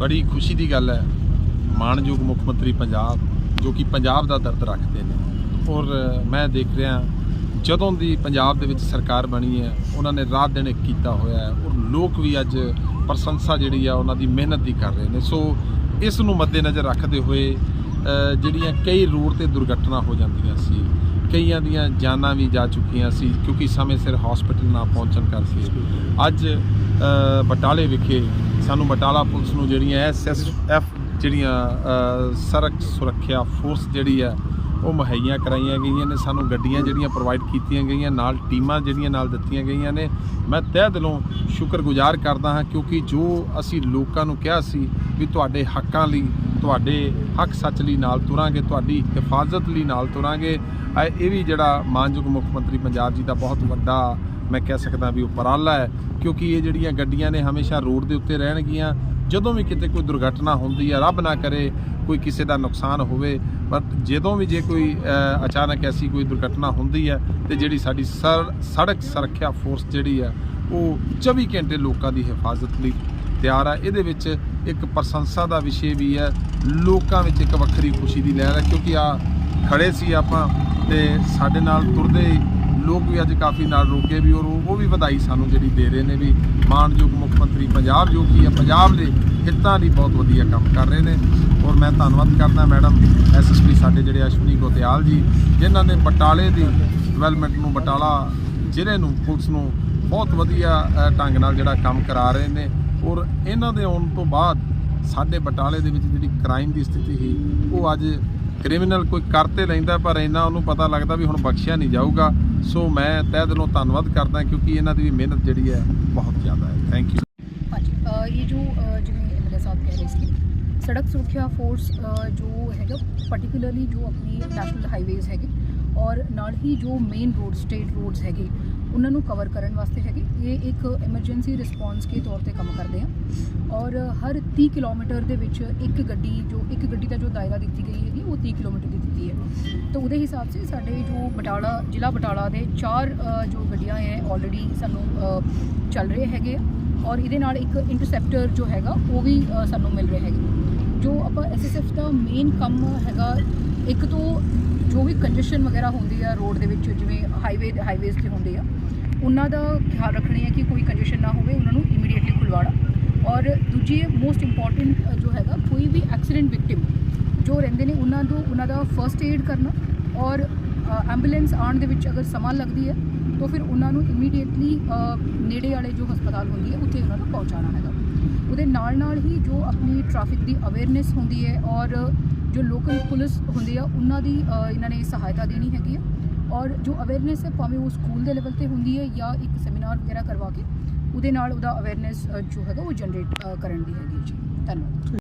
ਬੜੀ ਖੁਸ਼ੀ ਦੀ ਗੱਲ ਹੈ। ਮਾਣਯੋਗ ਮੁੱਖ ਮੰਤਰੀ ਪੰਜਾਬ, ਜੋ ਕਿ ਪੰਜਾਬ ਦਾ ਦਰਦ ਰੱਖਦੇ ਨੇ। ਔਰ ਮੈਂ ਦੇਖ ਰਿਹਾ ਜਦੋਂ ਦੀ ਪੰਜਾਬ ਦੇ ਵਿੱਚ ਸਰਕਾਰ ਬਣੀ ਹੈ, ਉਹਨਾਂ ਨੇ ਰਾਤ ਦਿਨ ਇੱਕ ਕੀਤਾ ਹੋਇਆ ਹੈ। ਔਰ ਲੋਕ ਵੀ ਅੱਜ ਪ੍ਰਸ਼ੰਸਾ ਜਿਹੜੀ ਆ, ਉਹਨਾਂ ਦੀ ਮਿਹਨਤ ਦੀ ਕਰ ਰਹੇ ਨੇ। ਸੋ ਇਸ ਨੂੰ ਮੱਦੇਨਜ਼ਰ ਰੱਖਦੇ ਹੋਏ ਜਿਹੜੀਆਂ ਕਈ ਰੋਡ ਤੇ ਦੁਰਘਟਨਾ ਹੋ ਜਾਂਦੀਆਂ ਸੀ, ਕਈਆਂ ਦੀਆਂ ਜਾਨਾਂ ਵੀ ਜਾ ਚੁੱਕੀਆਂ ਸੀ, ਕਿਉਂਕਿ ਸਮੇਂ ਸਿਰ ਹਸਪੀਟਲ ਨਾ ਪਹੁੰਚਣ ਕਰਕੇ। ਅੱਜ ਬਟਾਲੇ ਵਿਖੇ ਸਾਨੂੰ ਬਟਾਲਾ ਪੁਲਿਸ ਨੂੰ ਜਿਹੜੀਆਂ ਐਸਐਸਐਫ ਜਿਹੜੀਆਂ ਸੜਕ ਸੁਰੱਖਿਆ ਫੋਰਸ ਜਿਹੜੀ ਹੈ ਉਹ ਮੁਹੱਈਆ ਕਰਾਈਆਂ ਗਈਆਂ ਨੇ। ਸਾਨੂੰ ਗੱਡੀਆਂ ਜਿਹੜੀਆਂ ਪ੍ਰੋਵਾਈਡ ਕੀਤੀਆਂ ਗਈਆਂ, ਨਾਲ ਟੀਮਾਂ ਜਿਹੜੀਆਂ ਨਾਲ ਦਿੱਤੀਆਂ ਗਈਆਂ ਨੇ। ਮੈਂ ਤਹਿ ਦਿਲੋਂ ਸ਼ੁਕਰਗੁਜ਼ਾਰ ਕਰਦਾ ਹਾਂ ਕਿਉਂਕਿ ਜੋ ਅਸੀਂ ਲੋਕਾਂ ਨੂੰ ਕਿਹਾ ਸੀ ਵੀ ਤੁਹਾਡੇ ਹੱਕਾਂ ਲਈ, ਤੁਹਾਡੇ ਹੱਕ ਸੱਚ ਲਈ ਨਾਲ ਤੁਰਾਂਗੇ, ਤੁਹਾਡੀ ਹਿਫਾਜ਼ਤ ਲਈ ਨਾਲ ਤੁਰਾਂਗੇ। ਇਹ ਇਹ ਵੀ ਜਿਹੜਾ ਮਾਨਯੋਗ ਮੁੱਖ ਮੰਤਰੀ ਪੰਜਾਬ ਜੀ ਦਾ ਬਹੁਤ ਵੱਡਾ, ਮੈਂ ਕਹਿ ਸਕਦਾ ਵੀ ਉਪਰਾਲਾ ਹੈ, ਕਿਉਂਕਿ ਇਹ ਜਿਹੜੀਆਂ ਗੱਡੀਆਂ ਨੇ ਹਮੇਸ਼ਾ ਰੋਡ ਦੇ ਉੱਤੇ ਰਹਿਣਗੀਆਂ। ਜਦੋਂ ਵੀ ਕਿਤੇ ਕੋਈ ਦੁਰਘਟਨਾ ਹੁੰਦੀ ਹੈ, ਰੱਬ ਨਾ ਕਰੇ ਕੋਈ ਕਿਸੇ ਦਾ ਨੁਕਸਾਨ ਹੋਵੇ, ਪਰ ਜਦੋਂ ਵੀ ਜੇ ਕੋਈ ਅਚਾਨਕ ਐਸੀ ਕੋਈ ਦੁਰਘਟਨਾ ਹੁੰਦੀ ਹੈ ਤੇ ਜਿਹੜੀ ਸਾਡੀ ਸਰ- ਸੜਕ ਸੁਰੱਖਿਆ ਫੋਰਸ ਜਿਹੜੀ ਹੈ, ਉਹ 24 ਘੰਟੇ ਲੋਕਾਂ ਦੀ ਹਿਫਾਜ਼ਤ ਲਈ ਤਿਆਰ ਹੈ। ਇਹਦੇ ਵਿੱਚ ਇੱਕ ਪ੍ਰਸ਼ੰਸਾ ਦਾ ਵਿਸ਼ੇ ਵੀ ਹੈ, ਲੋਕਾਂ ਵਿੱਚ ਇੱਕ ਵੱਖਰੀ ਖੁਸ਼ੀ ਦੀ ਲਹਿਰ ਹੈ, ਕਿਉਂਕਿ ਆ ਖੜੇ ਸੀ ਆਪਾਂ ਤੇ ਸਾਡੇ ਨਾਲ ਤੁਰਦੇ ਲੋਕ ਵੀ ਅੱਜ ਕਾਫੀ ਨਾਲ ਰੋਕੇ ਵੀ, ਔਰ ਉਹ ਉਹ ਵੀ ਵਧਾਈ ਸਾਨੂੰ ਜਿਹੜੀ ਦੇ ਰਹੇ ਨੇ ਵੀ ਮਾਨਯੋਗ ਮੁੱਖ ਮੰਤਰੀ ਪੰਜਾਬ ਜੋ ਕਿ ਹੈ ਪੰਜਾਬ ਦੇ ਹਿੱਤਾਂ ਲਈ ਬਹੁਤ ਵਧੀਆ ਕੰਮ ਕਰ ਰਹੇ ਨੇ। ਔਰ ਮੈਂ ਧੰਨਵਾਦ ਕਰਦਾ ਮੈਡਮ ਐਸਐਸਪੀ ਸਾਡੇ ਜਿਹੜੇ ਅਸ਼ਵਨੀ ਗੋਤਿਆਲ ਜੀ, ਜਿਨ੍ਹਾਂ ਨੇ ਬਟਾਲੇ ਦੀ ਡਿਵੈਲਪਮੈਂਟ ਨੂੰ, ਬਟਾਲਾ ਜ਼ਿਲ੍ਹੇ ਨੂੰ, ਪੁਲਿਸ ਨੂੰ ਬਹੁਤ ਵਧੀਆ ਢੰਗ ਨਾਲ ਜਿਹੜਾ ਕੰਮ ਕਰਾ ਰਹੇ ਨੇ। ਔਰ ਇਹਨਾਂ ਦੇ ਆਉਣ ਤੋਂ ਬਾਅਦ ਸਾਡੇ ਬਟਾਲੇ ਦੇ ਵਿੱਚ ਜਿਹੜੀ ਕ੍ਰਾਈਮ ਦੀ ਸਥਿਤੀ ਸੀ ਉਹ ਅੱਜ ਕ੍ਰਿਮੀਨਲ ਕੋਈ ਕਰ ਤੇ ਲੈਂਦਾ ਪਰ ਇਹਨਾਂ ਉਹਨੂੰ ਪਤਾ ਲੱਗਦਾ ਵੀ ਹੁਣ ਬਖਸ਼ਿਆ ਨਹੀਂ ਜਾਊਗਾ। ਸੋ ਮੈਂ ਤਹਿ ਦਿਲੋਂ ਧੰਨਵਾਦ ਕਰਦਾ ਕਿਉਂਕਿ ਇਹਨਾਂ ਦੀ ਵੀ ਮਿਹਨਤ ਜਿਹੜੀ ਹੈ ਬਹੁਤ ਜ਼ਿਆਦਾ ਹੈ। ਥੈਂਕ ਯੂ ਹਾਂਜੀ ਇਹ ਜੋ ਅ, ਜਿਵੇਂ ਐਮਐਲਏ ਸਾਹਿਬ ਕਹਿ ਰਹੇ ਸੀ ਸੜਕ ਸੁਰੱਖਿਆ ਫੋਰਸ ਜੋ ਹੈਗਾ ਪਾਰਟਿਕੂਲਰਲੀ ਜੋ ਆਪਣੀ ਨੈਸ਼ਨਲ ਹਾਈਵੇਜ਼ ਹੈਗੇ ਔਰ ਨਾਲ ਹੀ ਜੋ ਮੇਨ ਰੋਡ ਸਟੇਟ ਰੋਡਸ ਹੈਗੇ ਉਹਨਾਂ ਨੂੰ ਕਵਰ ਕਰਨ ਵਾਸਤੇ ਹੈਗੇ। ਇਹ ਇੱਕ ਐਮਰਜੈਂਸੀ ਰਿਸਪੌਂਸ ਕੇ ਤੌਰ ਤੇ ਕੰਮ ਕਰਦੇ ਆ। ਔਰ ਹਰ 30 ਕਿਲੋਮੀਟਰ ਦੇ ਵਿੱਚ ਇੱਕ ਗੱਡੀ, ਜੋ ਇੱਕ ਗੱਡੀ ਦਾ ਜੋ ਦਾਇਰਾ ਦਿੱਤੀ ਗਈ ਹੈਗੀ, ਉਹ 30 ਕਿਲੋਮੀਟਰ ਦੀ ਦਿੱਤੀ ਹੈ। ਤਾਂ ਉਹਦੇ ਹਿਸਾਬ ਸੇ ਸਾਡੇ ਜੋ ਬਟਾਲਾ, ਜ਼ਿਲ੍ਹਾ ਬਟਾਲਾ ਦੇ ਚਾਰ ਜੋ ਗੱਡੀਆਂ ਹੈ ਆਲਰੇਡੀ ਸਾਨੂੰ ਚੱਲ ਰਹੇ ਹੈਗੇ ਆ। ਔਰ ਇਹਦੇ ਨਾਲ ਇੱਕ ਇੰਟਰਸੈਪਟਰ ਜੋ ਹੈਗਾ, ਉਹ ਵੀ ਸਾਨੂੰ ਮਿਲ ਰਿਹਾ ਹੈਗਾ। ਜੋ ਆਪਾਂ ਐਸਐਸਐਫ ਦਾ ਮੇਨ ਕੰਮ ਹੈਗਾ, ਇੱਕ ਤੋਂ ਜੋ ਵੀ ਕੰਜੈਸ਼ਨ ਵਗੈਰਾ ਹੁੰਦੀ ਆ ਰੋਡ ਦੇ ਵਿੱਚ, ਜਿਵੇਂ ਹਾਈਵੇ ਹਾਈਵੇਜ਼ ਤੇ ਹੁੰਦੇ ਆ, ਉਹਨਾਂ ਦਾ ਖਿਆਲ ਰੱਖਣੀ ਹੈ ਕਿ ਕੋਈ ਕੰਜੈਸ਼ਨ ਨਾ ਹੋਵੇ, ਉਹਨਾਂ ਨੂੰ ਇਮੀਡੀਏਟਲੀ ਖੁਲਵਾਉਣਾ ਔਰ ਦੂਜੀ ਮੋਸਟ ਇੰਪੋਰਟੈਂਟ ਜੋ ਹੈਗਾ, ਕੋਈ ਵੀ ਐਕਸੀਡੈਂਟ ਵਿਕਟਿਮ ਜੋ ਰਹਿੰਦੇ ਨੇ, ਉਹਨਾਂ ਨੂੰ ਉਹਨਾਂ ਦਾ ਫਰਸਟ ਏਡ ਕਰਨਾ। ਔਰ ਐਂਬੂਲੈਂਸ ਆਉਣ ਦੇ ਵਿੱਚ ਅਗਰ ਸਮਾਂ ਲੱਗਦੀ ਹੈ, ਤਾਂ ਫਿਰ ਉਹਨਾਂ ਨੂੰ ਇਮੀਡੀਏਟਲੀ ਨੇੜੇ ਵਾਲੇ ਜੋ ਹਸਪਤਾਲ ਹੁੰਦੀ ਹੈ, ਉੱਥੇ ਉਹਨਾਂ ਨੂੰ ਪਹੁੰਚਾਉਣਾ ਹੈਗਾ। ਉਹਦੇ ਨਾਲ ਨਾਲ ਹੀ ਜੋ ਆਪਣੀ ਟ੍ਰੈਫਿਕ ਦੀ ਅਵੇਅਰਨੈਸ ਹੁੰਦੀ ਹੈ, ਔਰ ਜੋ ਲੋਕਲ ਪੁਲਿਸ ਹੁੰਦੀ ਆ, ਉਹਨਾਂ ਦੀ ਇਹਨਾਂ ਨੇ ਸਹਾਇਤਾ ਦੇਣੀ ਹੈਗੀ ਆ। ਔਰ ਜੋ ਅਵੇਅਰਨੈਸ ਹੈ ਭਾਵੇਂ ਉਹ ਸਕੂਲ ਦੇ ਲੈਵਲ ਤੇ ਹੁੰਦੀ ਹੈ ਜਾਂ ਇੱਕ ਸੈਮੀਨਾਰ ਵਗੈਰਾ ਕਰਵਾ ਕੇ, ਉਹਦੇ ਨਾਲ ਉਹਦਾ ਅਵੇਅਰਨੈਸ ਜੋ ਹੈਗਾ, ਉਹ ਜਨਰੇਟ ਕਰਨ ਦੀ ਹੈਗੀ ਜੀ। ਧੰਨਵਾਦ।